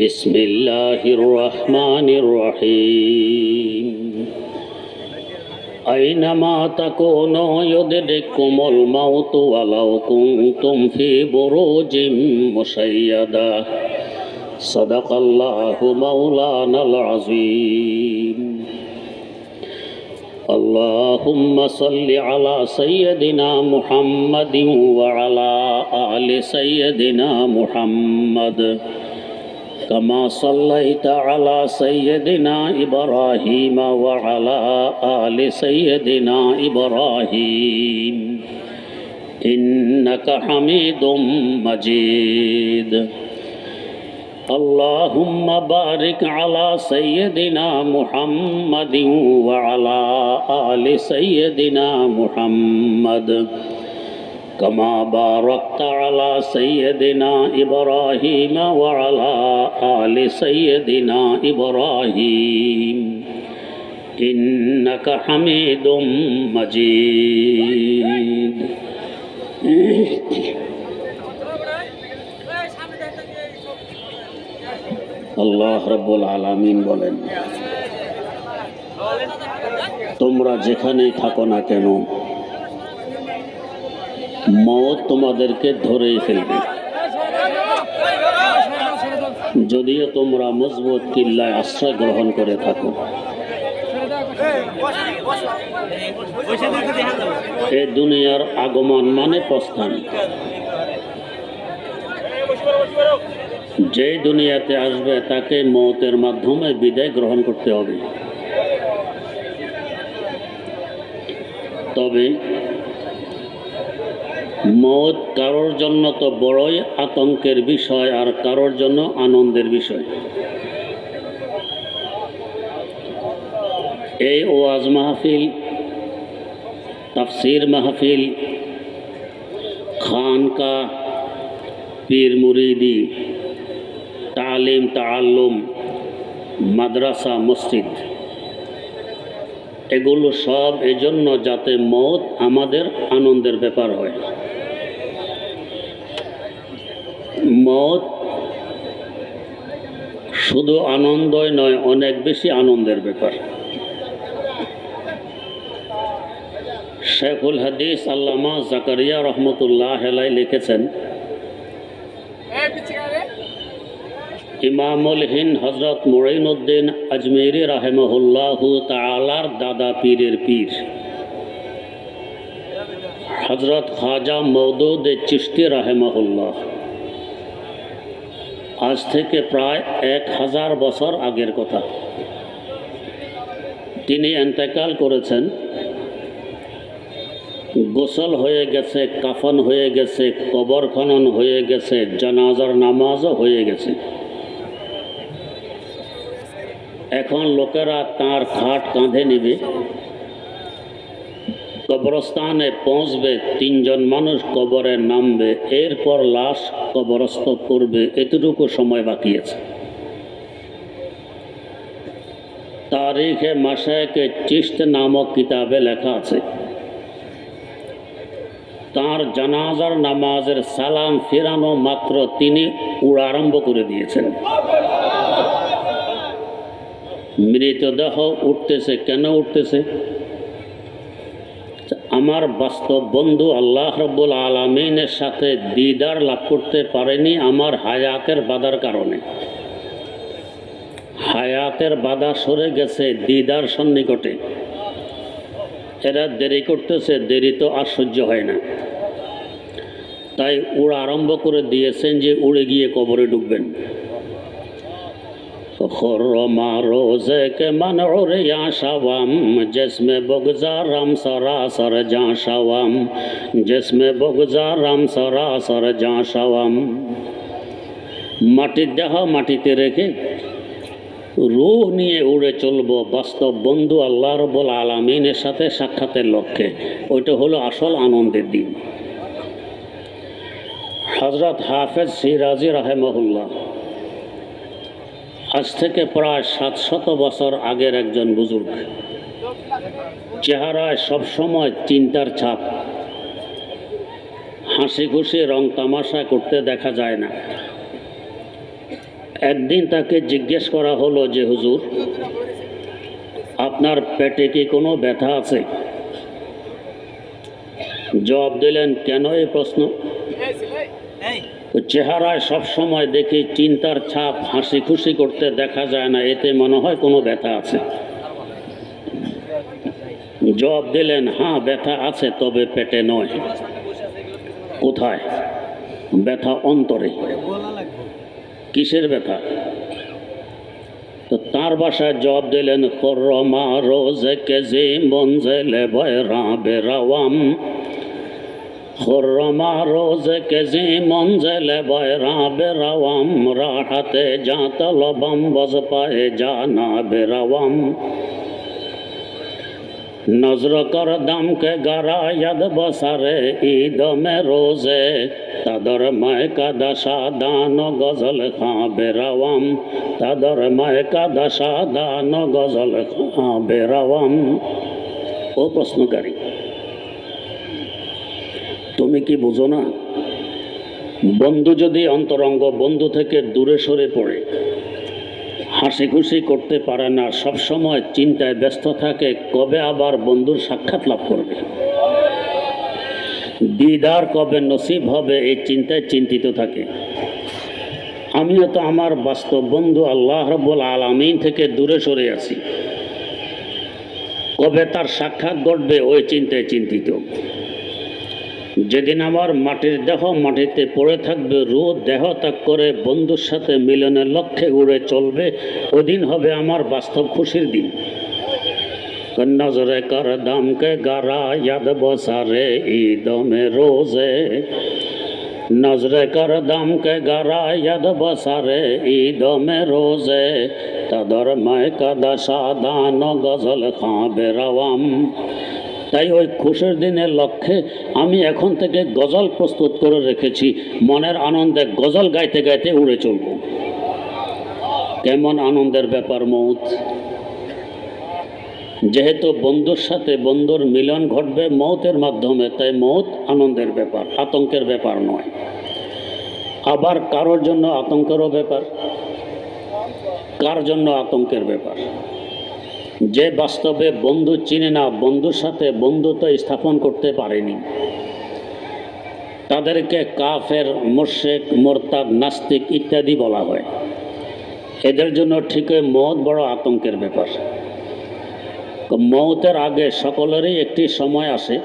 بسم الله الرحمن الرحيم أينما تكونوا يدرككم الموت ولو كنتم في بروج مشيدة صدق الله مولانا العظيم اللهم صل على سيدنا محمد وعلى آل سيدنا محمد كما صليت على سيدنا إبراهيم وعلى آل سيدنا إبراهيم إنك حميد مجيد اللهم بارك على سيدنا محمد وعلى آل سيدنا محمد كما باركت على سيدنا إبراهيم وعلى آل سيدنا إبراهيم إنك حميد مجيد আল্লাহ রব্বুল আলামিন বলেন তোমরা যেখানেই থাকো না কেন মত তোমাদেরকে ধরেই ফেলবে। যদিও তোমরা মজবুত কিল্লায় আশ্রয় গ্রহণ করে থাকো। এ দুনিয়ার আগমন মানে প্রস্থান। যে দুনিয়াতে আসবে, তাকে মতের মাধ্যমে বিদায় গ্রহণ করতে হবে। তবে মত কারোর জন্য তো বড়ই আতঙ্কের বিষয় আর কারোর জন্য আনন্দের বিষয়। এই ওয়াজ মাহফিল, তাফসির মাহফিল, খানকা, পীর মুরিদি, তালিম তাল্লুম মাদ্রাসা, মসজিদ। এগুলো সব এজন্য যাতে মত আমাদের আনন্দের ব্যাপার হয়। মত শুধু আনন্দই নয়, অনেক বেশি আনন্দের ব্যাপার। শেখুল হাদিস আল্লামা জাকারিয়া রহমতুল্লাহ হেলাই লিখেছেন, ইমামুল হিন্দ হজরত মুরাইনুদ্দিন আজমেরি রাহেমহুল্লাহ তালার দাদা পীরের পীর। হজরত খাজা মৌদুদ চিস্তি রাহেমহুল্লাহ। আজ থেকে প্রায় এক হাজার বছর আগের কথা। তিনি এন্তেকাল করেছেন। গোসল হয়ে গেছে, কাফন হয়ে গেছে, কবর খনন হয়ে গেছে, জানাজার নামাজও হয়ে গেছে। এখন লোকেরা তার খাট কাঁধে নিবে। কবরস্থানে পৌঁছবে, তিনজন মানুষ কবরে নামবে, এরপর লাশ কবরস্থ করবে, এতটুকু সময় বাকি আছে। তারিখে মাসায়কে চিস্ত নামক কিতাবে লেখা আছে। তার জানাজার নামাজের সালাম ফেরানো মাত্র তিনি উড়া আরম্ভ করে দিয়েছেন। মৃতদেহ উঠতেছে, কেন উঠতেছে? আমার বাস্তব বন্ধু আল্লাহ রব্বুল আলমিনের সাথে দিদার লাভ করতে পারেনি আমার হায়াতের বাধার কারণে। হায়াতের বাধা সরে গেছে দিদার সন্নিকটে। এরা দেরি করতেছে, দেরি তো আর সহ্য হয় না। তাই উড়া আরম্ভ করে দিয়েছেন যে উড়ে গিয়ে কবরে ঢুকবেন। خرم روزے کے منعور یا شوام جسم بگزارم سراسر جاں شوام. جسم بگزارم سراسر جاں شوام. মাটির দেহ মাটিতে রেখে রুহ নিয়ে উড়ে চলব বাস্তব বন্ধু আল্লাহ রবুল আলমিনের সাথে সাক্ষাতের লক্ষ্যে। ওইটা হলো আসল আনন্দের দিন। হজরত হাফেজ সিরাজি রাহেমহুল্লাহ আজ থেকে প্রায় সাতশত বছর আগের একজন বুজুর্গ। চেহারায় সবসময় চিন্তার ছাপ। হাসি খুশি রং তামাশা করতে দেখা যায় না। একদিন তাকে জিজ্ঞেস করা হলো যে, হুজুর, আপনার পেটে কি কোনো ব্যথা আছে? জবাব দিলেন, কেন এই প্রশ্ন? তো চেহারায় সবসময় দেখি চিন্তার ছাপ, হাসি খুশি করতে দেখা যায় না, এতে মনে হয় কোনো ব্যথা আছে। জবাব দিলেন হ্যাঁ ব্যথা আছে, তবে পেটে নয়। কোথায়? ব্যথা অন্তরে। কিসের ব্যথা? তো তার বাসায় জবাব দিলেন, খরমা রোজে কেজি মঞ্জেলে বয়রা বেরাওয়াম। খরমা রোজে কেজি মঞ্জেলে বয়রা বেরাওয়াম রাহাতে যা তলবাম বজ পায়ে জানা বেরাওয়াম নজর কর দাম কে গারায়দ বসারে ঈদ মে রোজে তাদর মায় কা দশা দান গজল খাঁ বেরাওয়াম তাদর মায় কা দশা দান গজল খাঁ বেরাওয়াম ও প্রশ্নকারী। তুমি কি বুঝো না? বন্ধু যদি অন্তরঙ্গ বন্ধু থেকে দূরে সরে পড়ে হাসি খুশি করতে পারে না, সবসময় চিন্তায় ব্যস্ত থাকে, কবে আবার বন্ধুর সাক্ষাৎ লাভ করবে? দিদার কবে নসিব হবে এই চিন্তায় চিন্তিত থাকে। আমিও তো আমার বাস্তব বন্ধু আল্লাহ রব্বুল আলমিন থেকে দূরে সরে আছি। কবে তার সাক্ষাৎ ঘটবে ওই চিন্তায় চিন্তিত। যেদিন আমার মাটির দেহ মাটিতে পড়ে থাকবে, রোদ দেহ ত্যাগ করে বন্ধুর সাথে মিলনের লক্ষ্যে উড়ে চলবে, ওদিন হবে আমার বাস্তব খুশির দিন। নজরে কর দামকে গারা ইয়াদ বসারে ঈদ মে রোজে। নজরে কর দামকে গারা ইয়াদ বসারে ঈদ মে রোজে। তদর ময় কদশা দান গজল খাঁ বেরাওয়াম তাই ওই খুশির দিনের লক্ষ্যে আমি এখন থেকে গজল প্রস্তুত করে রেখেছি। মনের আনন্দে গজল গাইতে গাইতে উড়ে চলব। কেমন আনন্দের ব্যাপার মৌত। যেহেতু বন্ধুর সাথে বন্ধুর মিলন ঘটবে মৌতের মাধ্যমে, তাই মৌত আনন্দের ব্যাপার, আতঙ্কের ব্যাপার নয়। আবার কারোর জন্য আতঙ্কেরও ব্যাপার, কার জন্য আতঙ্কের ব্যাপার? যে বাস্তবে বন্ধু চিনে না, বন্ধুর সাথে বন্ধুত্ব স্থাপন করতে পারেনি। তাদেরকে কাফের মোর্শেক মোরতাদ, নাস্তিক ইত্যাদি বলা হয়। এদের জন্য ঠিকই মত বড় আতঙ্কের ব্যাপার। মৌতের আগে সকলেরই একটি সময় আসে।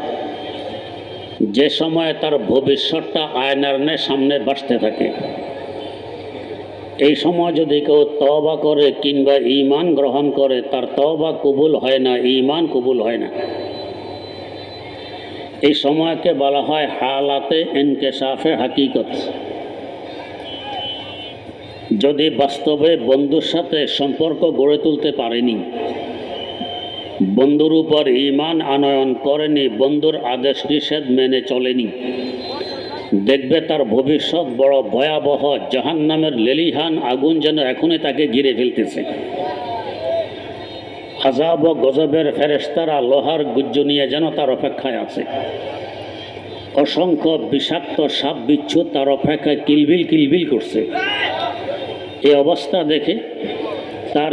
যে সময়ে তার ভবিষ্যৎটা আয়নারনের সামনে বাসতে থাকে। এই সময় যদি কেউ তবা করে কিংবা ইমান গ্রহণ করে, তার তবা কবুল হয় না ইমান কবুল হয় না। এই সময়কে বলা হয় হালাতে এনকেশাফে হাকিকত। যদি বাস্তবে বন্ধুর সাথে সম্পর্ক গড়ে তুলতে পারেনি, বন্ধুর উপর ইমান আনয়ন করেনি, বন্ধুর আদেশ নিষেধ মেনে চলেনি দেখবে তার ভবিষ্যৎ বড় ভয়াবহ জাহান নামের লেলিহান আগুন যেন এখনই তাকে ঘিরে ফেলতেছে। আজাব ও গজবের ফেরেস্তারা লোহার গুজ্জ নিয়ে যেন তার অপেক্ষায় আছে। অসংখ্য বিষাক্ত সাপ বিচ্ছু তার অপেক্ষায় কিলবিল কিলবিল করছে। এই অবস্থা দেখে তার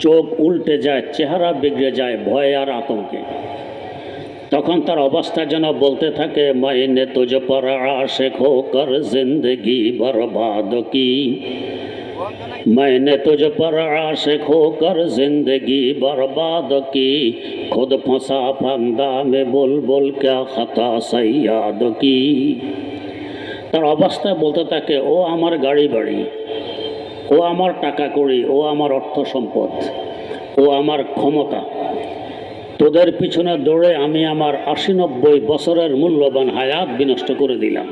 চোখ উল্টে যায়, চেহারা বিগড়ে যায় ভয় আর আতঙ্কে। তখন তার অবস্থা যেন বলতে থাকে মাইনে তুঝ পর আশেক হোকর জিন্দগি বরবাদ কি मैंने तुझ पर आशिक होकर जिंदगी बर्बाद की खुद फंसा फंदा में बुल बुल क्या खता सैयाद की তার অবস্থায় বলতে থাকে ও আমার গাড়ি বাড়ি ও আমার টাকা কড়ি ও আমার অর্থ সম্পদ ও আমার ক্ষমতা তোদের পিছনে দৌড়ে আমি আমার আশি নব্বই বছরের মূল্যবান হায়াত বিনষ্ট করে দিলাম।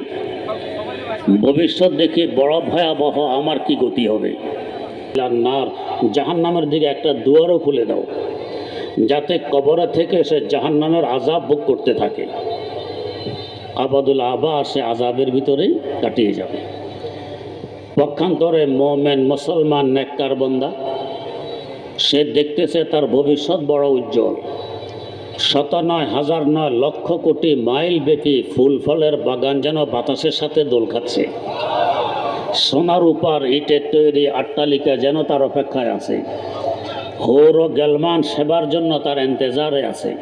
ভবিষ্যৎ দেখে বড় ভয়াবহ আমার কি গতি হবে? নার জাহান্নামের দিকে একটা দুয়ারও খুলে দাও, যাতে কবরে থেকে সে জাহান্নামের আজাব ভোগ করতে থাকে। আবাদুল আবা সে আজাবের ভিতরেই কাটিয়ে যাবে। পক্ষান্তরে মোমেন মুসলমান নেককার বন্দা, সে দেখতেছে তার ভবিষ্যৎ বড় উজ্জ্বল। শত নয় হাজার নয় লক্ষ কোটি মাইল ব্যাপী ফুল ফলের বাগান যেন বাতাসের সাথে দোল খাচ্ছে। সোনার উপর ইটের তৈরি আট্টালিকা যেন তার অপেক্ষায় আছে। হৌর ও গেলমান সেবার জন্য তার এন্তেজারে আছে।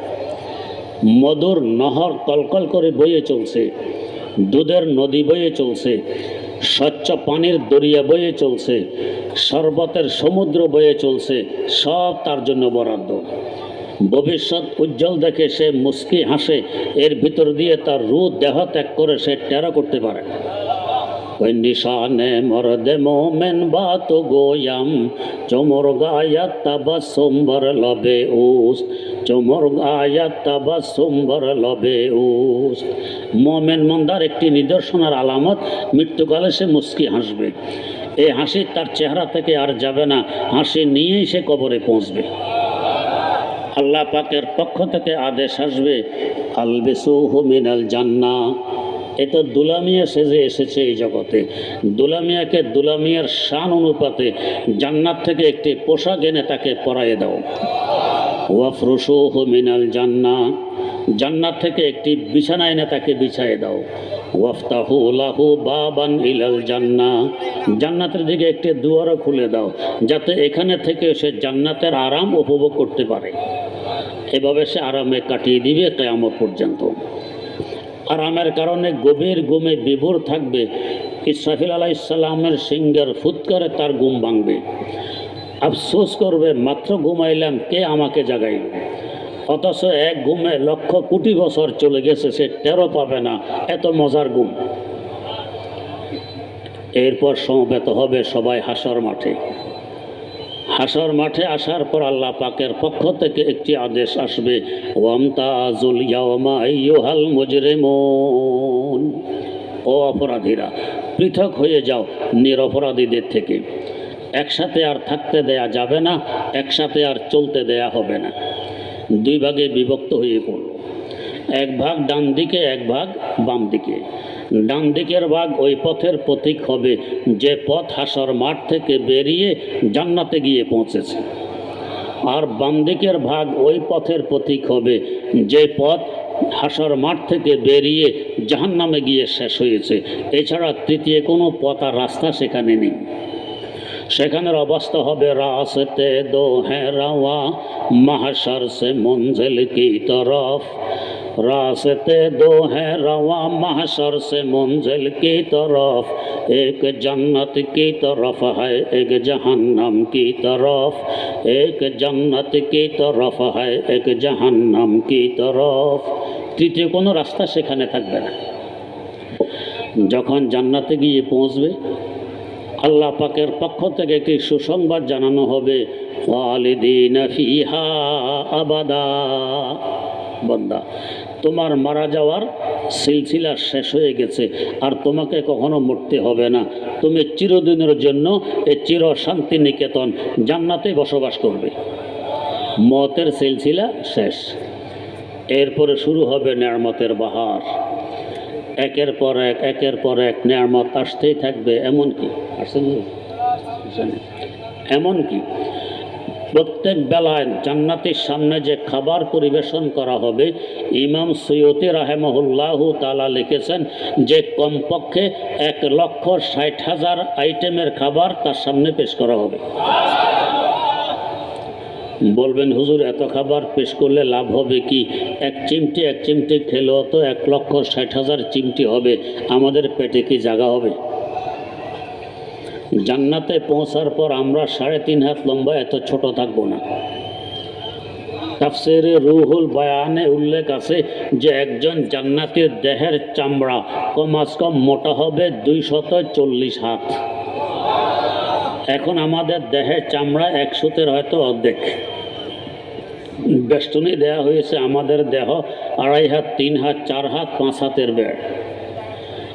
মধুর নহর কলকল করে বয়ে চলছে। দুধের নদী বয়ে চলছে। স্বচ্ছ পানির দরিয়া বয়ে চলছে। শরবতের সমুদ্র বয়ে চলছে। সব তার জন্য বরাদ্দ। ভবিষ্যৎ উজ্জ্বল দেখে সে মুস্কি হাসে, এর ভিতর দিয়ে তার রু দেহ ত্যাগ করে সে টেরা করতে পারে। বা তো গোয়াম তাবা লবে উস তাবা লবে উস মন্দার একটি নিদর্শনার আলামত, মৃত্যুকালে সে মুস্কি হাসবে। এই হাসি তার চেহারা থেকে আর যাবে না, হাসি নিয়েই সে কবরে পৌঁছবে। আল্লাহ পাকের পক্ষ থেকে আদেশ আসবে আলবেসু মিনাল জান্না। এ তো দুলামিয়া সেজে এসেছে এই জগতে। দুলামিয়াকে দুলামিয়ার শান অনুপাতে জান্নাত থেকে একটি পোশাক এনে তাকে পরাইয়ে দাও। ওয়াফরুসু মিনাল জান্না। জান্নাত থেকে একটি বিছানা এনে তাকে বিছাইয়ে দাও। ওয়াফতাহু বাবান ইলাল জান্না। জান্নাতের দিকে একটি দুয়ারও খুলে দাও, যাতে এখানে থেকে সে জান্নাতের আরাম উপভোগ করতে পারে। এভাবে সে আরামে কাটিয়ে দিবে কেয়ামত পর্যন্ত। আরামের কারণে গভীর ঘুমে বিভোর থাকবে, ইসরাফিল আলাহ ইসলামের সিঙ্গের ফুৎকারে তার ঘুম ভাঙবে। আফসোস করবে, মাত্র ঘুমাইলাম, কে আমাকে জাগাইল? অথচ এক ঘুমে লক্ষ কোটি বছর চলে গেছে, সে টেরো পাবে না, এত মজার ঘুম। এরপর সমবেত হবে সবাই হাসর মাঠে। হাসর মাঠে আসার পর আল্লাহ পাকের পক্ষ থেকে একটি আদেশ আসবে ইয়াওমা ও অপরাধীরা, পৃথক হয়ে যাও নিরপরাধীদের থেকে। একসাথে আর থাকতে দেয়া যাবে না, একসাথে আর চলতে দেয়া হবে না। দুই ভাগে বিভক্ত হয়ে পড়ল। এক ভাগ ডান দিকে, এক ভাগ বাম দিকে। ডান দিকের ভাগ ওই পথের প্রতীক হবে। যে পথ হাসর মাঠ থেকে বেরিয়ে জান্নাতে গিয়ে পৌঁছেছে। আর বাম দিকের ভাগ ওই পথের প্রতীক হবে। যে পথ হাসর মাঠ থেকে বেরিয়ে জাহান্নামে গিয়ে শেষ হয়েছে। এছাড়া তৃতীয় কোনো পথ আর রাস্তা সেখানে নেই। সেখানের অবস্থা হবে রাস্তে দো হ্যাঁ রাওয়া মাহাসার সে মঞ্জিল কি তরফ? रास्ते दो हैं रवा महशर से मंजिल की तरफ एक जन्नत की तरफ है एक जहन्नम की तरफ एक जन्नत की तरफ है एक जहन्नम की तरफ তৃতীয় কোনো রাস্তা সেখানে থাকবে না যখন জান্নাতে গিয়ে পৌঁছবে আল্লাহ পাকের পক্ষ থেকে একটি সুসংবাদ জানানো হবে খালিদিন ফিহা আবাদা বন্দা, তোমার মারা যাওয়ার সিলসিলা শেষ হয়ে গেছে, আর তোমাকে কখনো মরতে হবে না। তুমি চিরদিনের জন্য এই চির শান্তি নিকেতন, জান্নাতে বসবাস করবে। মতের সিলসিলা শেষ। এরপরে শুরু হবে নেয়ামতের বাহার। একের পর এক, একের পর এক নেয়ামত আসতেই থাকবে, এমন কি? আসেন এমন কি? প্রত্যেক বেলায় জান্নাতের সামনে যে খাবার পরিবেশন করা হবে, ইমাম সৈয়দি রাহেমহুল্লাহ তালা লিখেছেন যে কমপক্ষে এক লক্ষ ষাট হাজার আইটেমের খাবার তার সামনে পেশ করা হবে। বলবেন, হুজুর, এত খাবার পেশ করলে লাভ হবে কি? এক চিমটি এক চিমটি খেলেও তো এক লক্ষ ষাট হাজার চিমটি হবে। আমাদের পেটে কি জায়গা হবে? জান্নাতে পৌঁছার পর আমরা সাড়ে তিন হাত লম্বা এত ছোট থাকব না। তাফসিরে রুহুল বয়ানে উল্লেখ আছে যে একজন জান্নাতের দেহের চামড়া কমাস কম মোটা হবে দুইশত চল্লিশ হাত। এখন আমাদের দেহের চামড়া একশোতের হয়তো অর্ধেক। বেষ্টনী দেয়া হয়েছে আমাদের দেহ আড়াই হাত, তিন হাত, চার হাত, পাঁচ হাতের বেড়।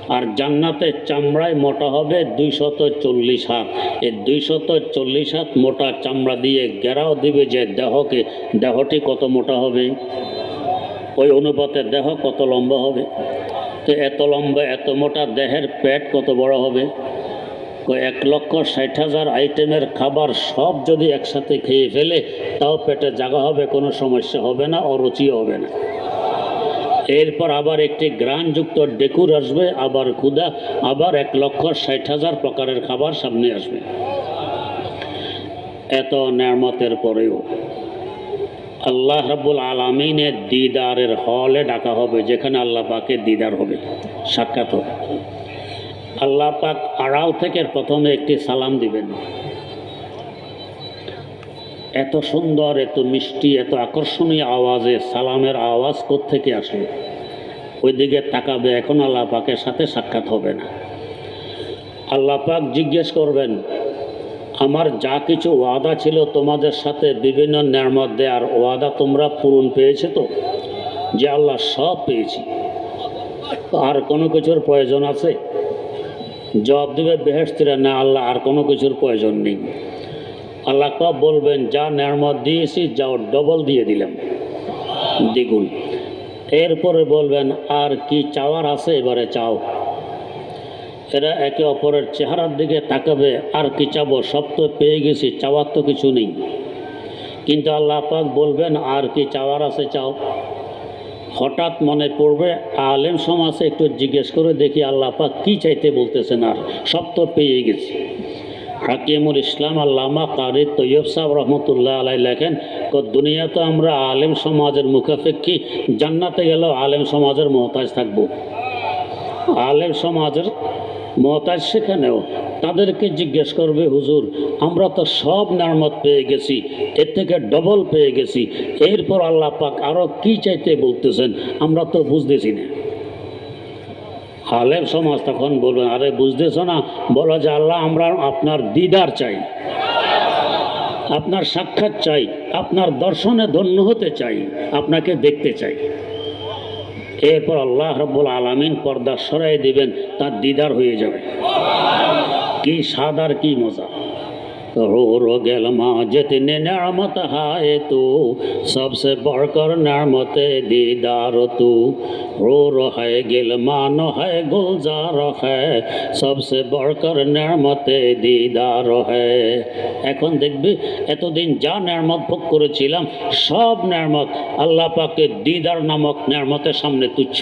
আর জান্নাতের চামড়ায় মোটা হবে দুইশত চল্লিশ হাত। এই দুইশত চল্লিশ হাত মোটা চামড়া দিয়ে গেরাও দিবে যে দেহকে। দেহটি কত মোটা হবে? ওই অনুপাতে দেহ কত লম্বা হবে? তো এত লম্বা, এত মোটা দেহের পেট কত বড় হবে? এক লক্ষ ষাট হাজার আইটেমের খাবার সব যদি একসাথে খেয়ে ফেলে, তাও পেটে জাগা হবে, কোনো সমস্যা হবে না, অরুচিও হবে না। এরপর আবার একটি গ্রানযুক্ত ডেকুর আসবে, আবার ক্ষুদা আবার এক লক্ষ ষাট হাজার প্রকারের খাবার সামনে আসবে। এত নেয়ামতের পরেও আল্লাহ রাব্বুল আলমিনের দিদারের হলে ডাকা হবে, যেখানে আল্লাহ পাকের দিদার হবে, সাক্ষাৎ হবে। আল্লাহ পাক আড়াল থেকে প্রথমে একটি সালাম দিবেন। এত সুন্দর, এত মিষ্টি, এত আকর্ষণীয় আওয়াজে সালামের আওয়াজ থেকে আসলো? ওইদিকে তাকাবে এখন আল্লাহ পাকের সাথে সাক্ষাৎ হবে না। আল্লাহ পাক জিজ্ঞেস করবেন, আমার যা কিছু ওয়াদা ছিল তোমাদের সাথে বিভিন্ন নিয়ামত দেওয়ার ওয়াদা তোমরা পূরণ পেয়েছে তো? যে আল্লাহ, সব পেয়েছি। আর কোনো কিছুর প্রয়োজন আছে? জবাব দেবে বেহেস্তিরা না আল্লাহ, আর কোনো কিছুর প্রয়োজন নেই। আল্লাহ পাক বলবেন, যা নিয়ামত দিয়েছি, যাও ডবল দিয়ে দিলাম। দ্বিগুণ। এরপরে বলবেন, আর কি চাওয়ার আছে, এবারে চাও। এরা একে অপরের চেহারার দিকে তাকাবে, আর কি চাবো? সব তো পেয়ে গেছি, চাওয়ার তো কিছু নেই। কিন্তু আল্লাহ পাক বলবেন, আর কি চাওয়ার আছে, চাও। হঠাৎ মনে পড়বে, আলেম সমাজে একটু জিজ্ঞেস করে দেখি আল্লাহ পাক কী চাইতে বলতেছেন, আর সব তো পেয়ে গেছি। হাকিমুল ইসলাম আল্লামা কারি তৈয়ব সাহেব রহমতুল্লাহ আলাই লেখেন দুনিয়া তো আমরা আলেম সমাজের মুখাপেক্ষি, জান্নাতে গেলেও আলেম সমাজের মহতাজ থাকব। আলেম সমাজের মহতাজ সেখানেও। তাদেরকে জিজ্ঞেস করবে, হুজুর, আমরা তো সব নামত পেয়ে গেছি, এর থেকে ডবল পেয়ে গেছি, এরপর আল্লাহ পাক আরও কী চাইতে বলতেছেন, আমরা তো বুঝতেছি না। আলেম সমাজ তখন বলবেন আরে বুঝতেছ না? বলো যে, আল্লাহ, আমরা আপনার দিদার চাই, আপনার সাক্ষাৎ চাই, আপনার দর্শনে ধন্য হতে চাই, আপনাকে দেখতে চাই। এরপর আল্লাহ রব্বুল আলমিন পর্দা সরাই দিবেন, তার দিদার হয়ে যাবে। কি সাদার কি মজা। करो रोगल माँ जितने नमत हाय तू सबसे बढ़कर नमत दीदार तू रो रो है गिल मानो है गुलजार है सबसे बढ़कर नमत दीदार है এখন দেখবে এতদিন যা নেয়ামত ভোগ করেছিলাম সব নেয়ামত আল্লাহ পাকে দিদার নামক নেয়ামতের সামনে তুচ্ছ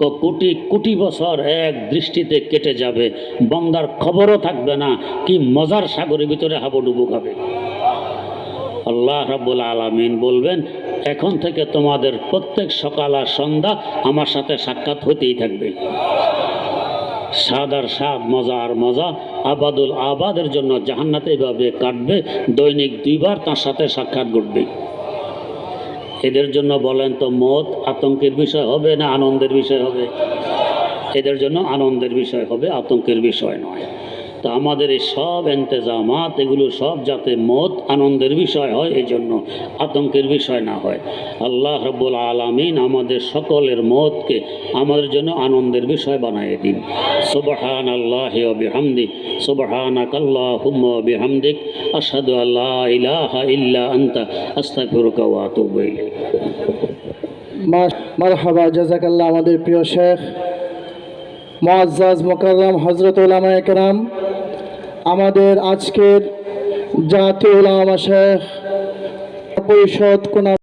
ক কোটি কোটি বছর এক দৃষ্টিতে কেটে যাবে। বন্দার খবরও থাকবে না কি মজার সাগরের ভিতরে হাবুডুবু খাবে। আল্লাহ রাব্বুল আলামিন বলবেন, এখন থেকে তোমাদের প্রত্যেক সকাল আর সন্ধ্যা আমার সাথে সাক্ষাৎ হতেই থাকবে। স্বাদ আর স্বাদ, মজা আর মজা, আবাদুল আবাদের জন্য জাহান্নাতে এভাবে কাটবে। দৈনিক দুইবার তার সাথে সাক্ষাৎ ঘটবে। এদের জন্য বলেন তো মত আতঙ্কের বিষয় হবে না আনন্দের বিষয় হবে? এদের জন্য আনন্দের বিষয় হবে, আতঙ্কের বিষয় নয়। তো আমাদের এই সব এন্তেজামাত, এগুলো সব যাতে মত আনন্দের বিষয় হয়, এই জন্য আতঙ্কের বিষয় না হয়। আল্লাহ রব্বুল আলমিন আমাদের সকলের মতকে আমাদের জন্য আনন্দের বিষয় বানিয়ে দিন। সুবহান আল্লাহ বিহামদি সুবহান আল্লাহ বিহামদিক আসাদু আল্লাহ ইলাহা ইল্লা আন্তা, আস্তাগফিরুকা মারহাবা জাজাকাল্লাহ আমাদের প্রিয় শেখ মোয়াজ্জাজ মোকাররম হজরত উলামা একরাম আমাদের আজকের জাতীয় উলামা শেখ পরিষদ কোনা